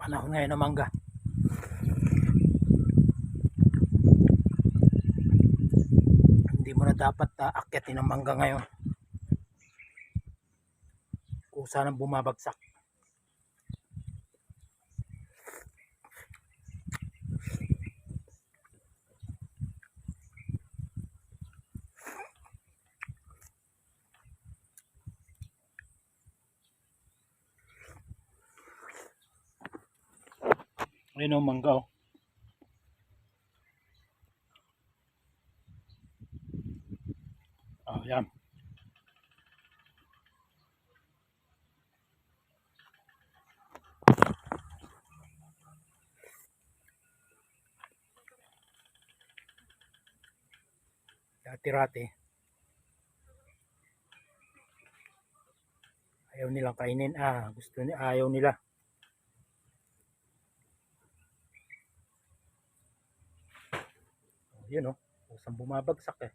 Panahon ngayon ng mangga. Hindi mo na dapat uh, akyatin ang mangga ngayon. Kusa nang bumabagsak. Ayun ang mangga oh. Oh, yan. Dati-rati. Ayaw nilang kainin. Ah, gusto ni ayaw nila. Yun oh. Kusang bumabagsak eh.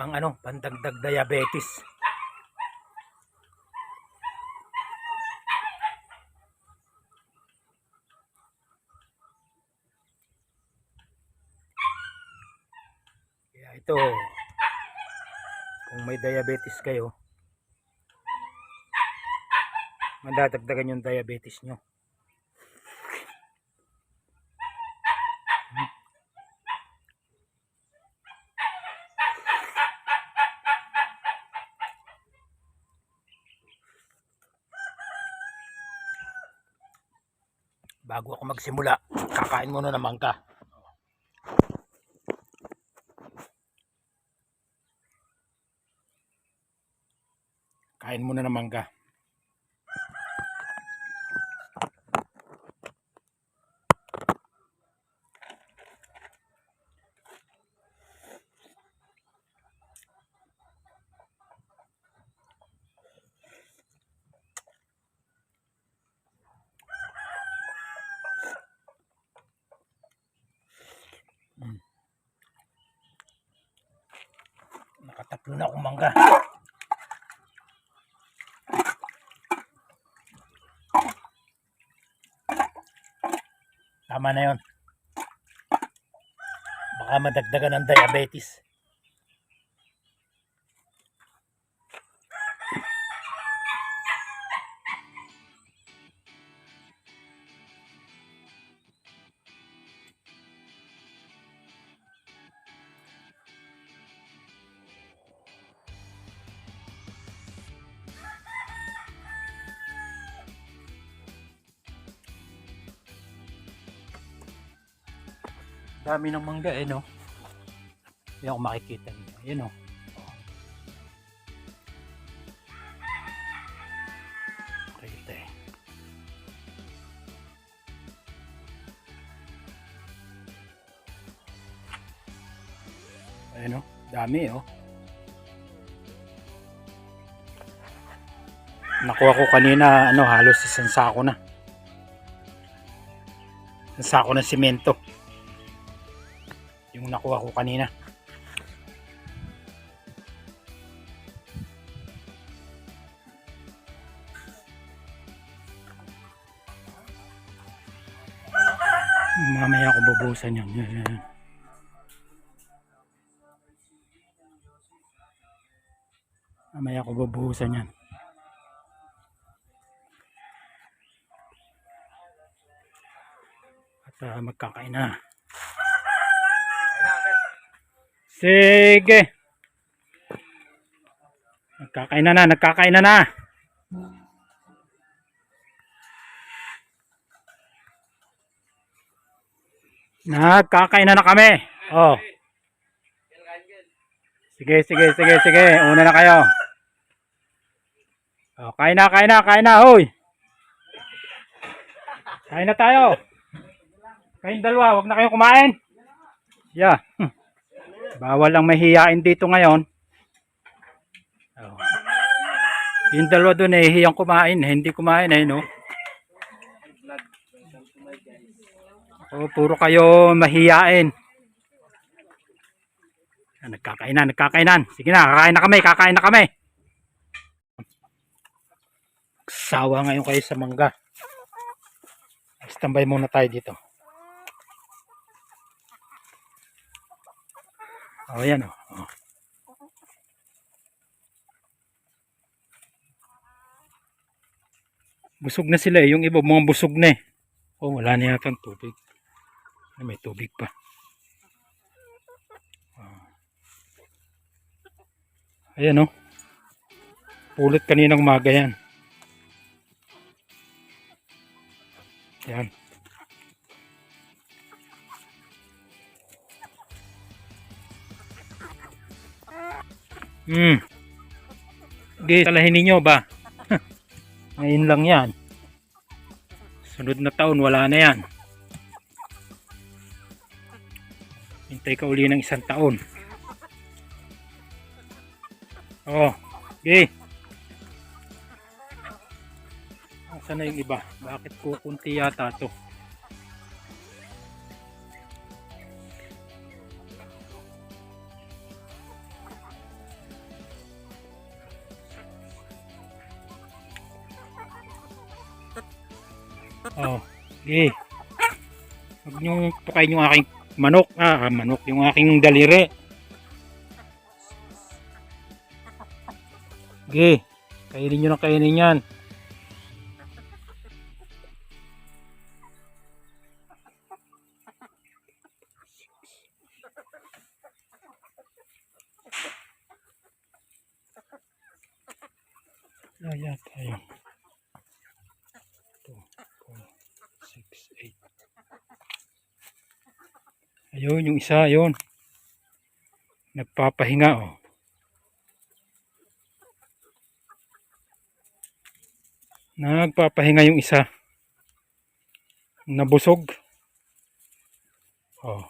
Pang ano, pandagdag diabetes. Kaya ito, kung may diabetes kayo, mandadagdagan yung diabetes nyo. Bago ako magsimula, kakain muna ng mangga. Kain muna ng mangga. Na akong. Tama na yon. Baka madagdagan ng diabetes. Dami ng mangga eh no. Hindi ako makikita niyo. Ayun oh. Kita eh. Ayun oh. Dami oh. Nakuha ko kanina ano halos isang sako na. Isang sako ng simento yung nakuha ko kanina. Mamaya ko bubusan yun. Yan. Mamaya ko bubusan yan. At uh, magkakain na. Sige. Nagkakain na na, nagkakain na na. Nagkakain na na kami. Oh. Sige, sige, sige, sige. Una na kayo. Oh, kain na, kain na, kain na, hoy. Kain na tayo. Kayong dalawa, wag na kayong kumain. Yeah. Bawal ang mahihain dito ngayon. Oh. Yung dalawa doon eh, hiyang kumain. eh, Hindi kumain eh, no? Oh, puro kayo mahihain. Ah, Nagkakainan, nagkakainan. Sige na, kakain na kami, kakain na kami. Sawa ngayon kayo sa mangga. Standby muna tayo dito. Oh, yan oh. oh. Busog na sila eh. Yung iba mga busog na eh. Oh, wala na yata tubig. Ay, may tubig pa. Ah. Ayan oh. Pulot kaninang umaga yan. Yan. Hmm. Okay, salahin ninyo ba? Ngayon lang yan. Sunod na taon, wala na yan. Hintay ka uli ng isang taon. Oh, okay. Saan na yung iba? Bakit kukunti yata to? Oh, okay. Huwag niyong pakain yung aking manok. Ah, ah, manok. Yung aking daliri. Okay. Kainin nyo ng kainin yan. Ayun, yung isa, ayun. Nagpapahinga, oh. Nagpapahinga yung isa. Nabusog. Oh.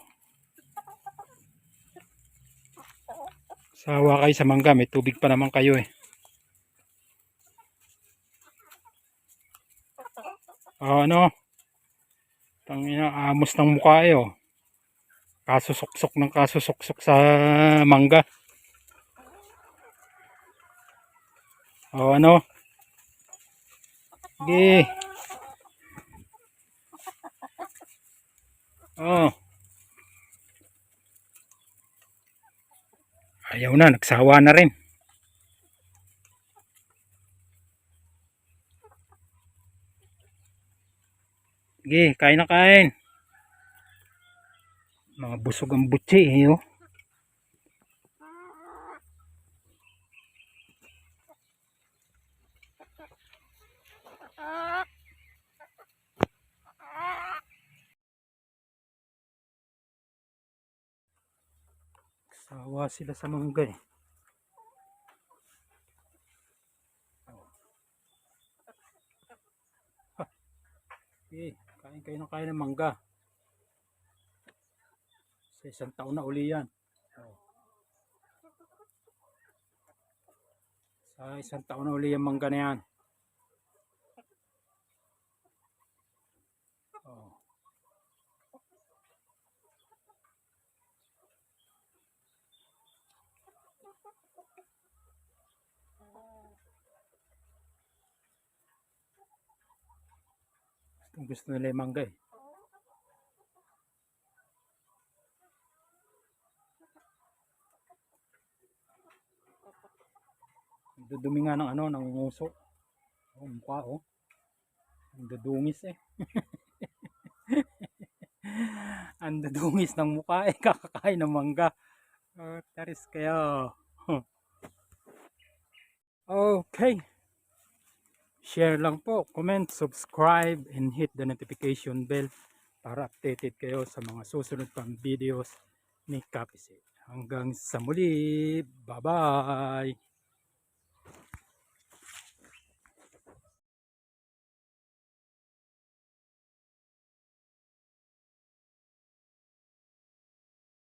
Sawa kayo sa mangga, may tubig pa naman kayo eh. Ah, ano? Tangina, amos ng mukha eh, oh. Kasusuksok ng kasusuksok sa mangga. Oh, ano? Sige. Oh. Ayaw na, nagsawa na rin. Sige, kain na kain. Mga busog ang butsi eh, oh. Sawa sila sa mangga eh. Okay, kain kayo ng kain ng mangga. Sa isang taon na uli yan. Oh. Sa isang taon na uli yung mangga na yan. Oh. Gustong gusto nila yung mangga eh. Dudumi nga ng ano, ng nguso. Oh, mukha oh. Ang dudungis eh. Ang dudungis ng mukha eh. Kakakain ng mangga. Oh, taris kayo. okay. Share lang po, comment, subscribe, and hit the notification bell para updated kayo sa mga susunod pang videos ni Kapise. Hanggang sa muli, bye-bye!